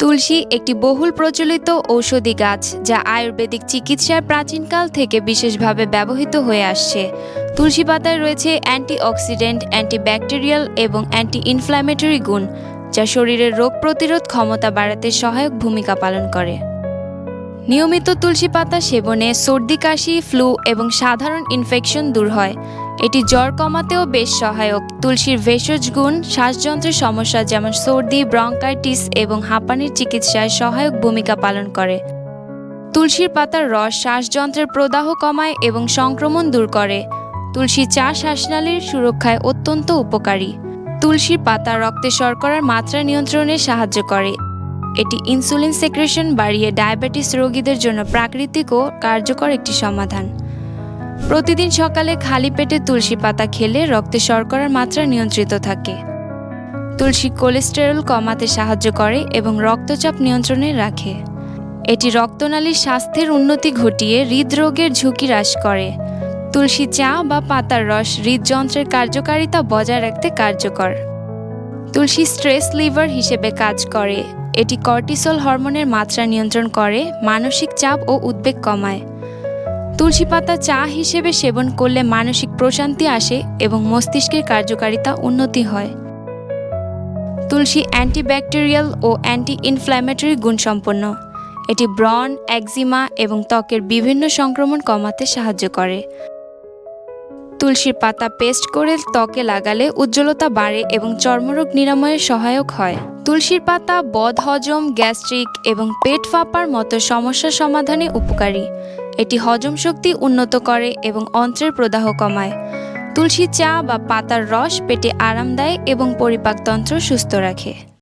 তুলসী একটি বহুল প্রচলিত ঔষধি গাছ যা আয়ুর্বেদিক চিকিৎসায় প্রাচীনকাল থেকে বিশেষভাবে ব্যবহৃত হয়ে আসছে। তুলসী পাতায় রয়েছে অ্যান্টিঅক্সিডেন্ট, অ্যান্টিব্যাকটেরিয়াল এবং অ্যান্টি ইনফ্ল্যামেটরি গুণ, যা শরীরের রোগ প্রতিরোধ ক্ষমতা বাড়াতে সহায়ক ভূমিকা পালন করে। নিয়মিত তুলসী পাতা সেবনে সর্দি, কাশি, ফ্লু এবং সাধারণ ইনফেকশন দূর হয়। এটি জ্বর কমাতেও বেশ সহায়ক। তুলসীর ভেষজ গুণ, শ্বাসযন্ত্রের সমস্যা যেমন সর্দি, ব্রঙ্কাইটিস এবং হাঁপানির চিকিৎসায় সহায়ক ভূমিকা পালন করে। তুলসীর পাতার রস শ্বাসযন্ত্রের প্রদাহ কমায় এবং সংক্রমণ দূর করে। তুলসী চা শ্বাসনালীর সুরক্ষায় অত্যন্ত উপকারী। তুলসীর পাতা রক্তে শর্করার মাত্রা নিয়ন্ত্রণে সাহায্য করে। এটি ইনসুলিন সেক্রেশন বাড়িয়ে ডায়াবেটিস রোগীদের জন্য প্রাকৃতিক ও কার্যকর একটি সমাধান। প্রতিদিন সকালে খালি পেটে তুলসী পাতা খেলে রক্তে শর্করার মাত্রা নিয়ন্ত্রিত থাকে। তুলসী কোলেস্টেরল কমাতে সাহায্য করে এবং রক্তচাপ নিয়ন্ত্রণে রাখে। এটি রক্তনালীর স্বাস্থ্যের উন্নতি ঘটিয়ে হৃদরোগের ঝুঁকি হ্রাস করে। তুলসী চা বা পাতার রস হৃদযন্ত্রের কার্যকারিতা বজায় রাখতে কার্যকর। তুলসী স্ট্রেস লিভার হিসেবে কাজ করে। এটি কর্টিসল হরমোনের মাত্রা নিয়ন্ত্রণ করে, মানসিক চাপ ও উদ্বেগ কমায়। তুলসী পাতা চা হিসেবে সেবন করলে মানসিক প্রশান্তি আসে এবং মস্তিষ্কের কার্যকারিতা উন্নতি হয়। তুলসী অ্যান্টিব্যাকটেরিয়াল ও অ্যান্টি ইনফ্ল্যামেটরি গুণসম্পন্ন এটি ব্রন একজিমা এবং ত্বকের বিভিন্ন সংক্রমণ কমাতে সাহায্য করে। তুলসীর পাতা পেস্ট করে ত্বকে লাগালে উজ্জ্বলতা বাড়ে এবং চর্মরোগ নিরাময়ে সহায়ক হয়। তুলসীর পাতা, বদ হজম, গ্যাস্ট্রিক এবং পেট ফাঁপার মতো সমস্যা সমাধানে উপকারী। এটি হজম শক্তি উন্নত করে এবং অন্ত্রের প্রদাহ কমায়। তুলসী চা বা পাতার রস পেটে আরাম দেয় এবং পরিপাকতন্ত্র সুস্থ রাখে।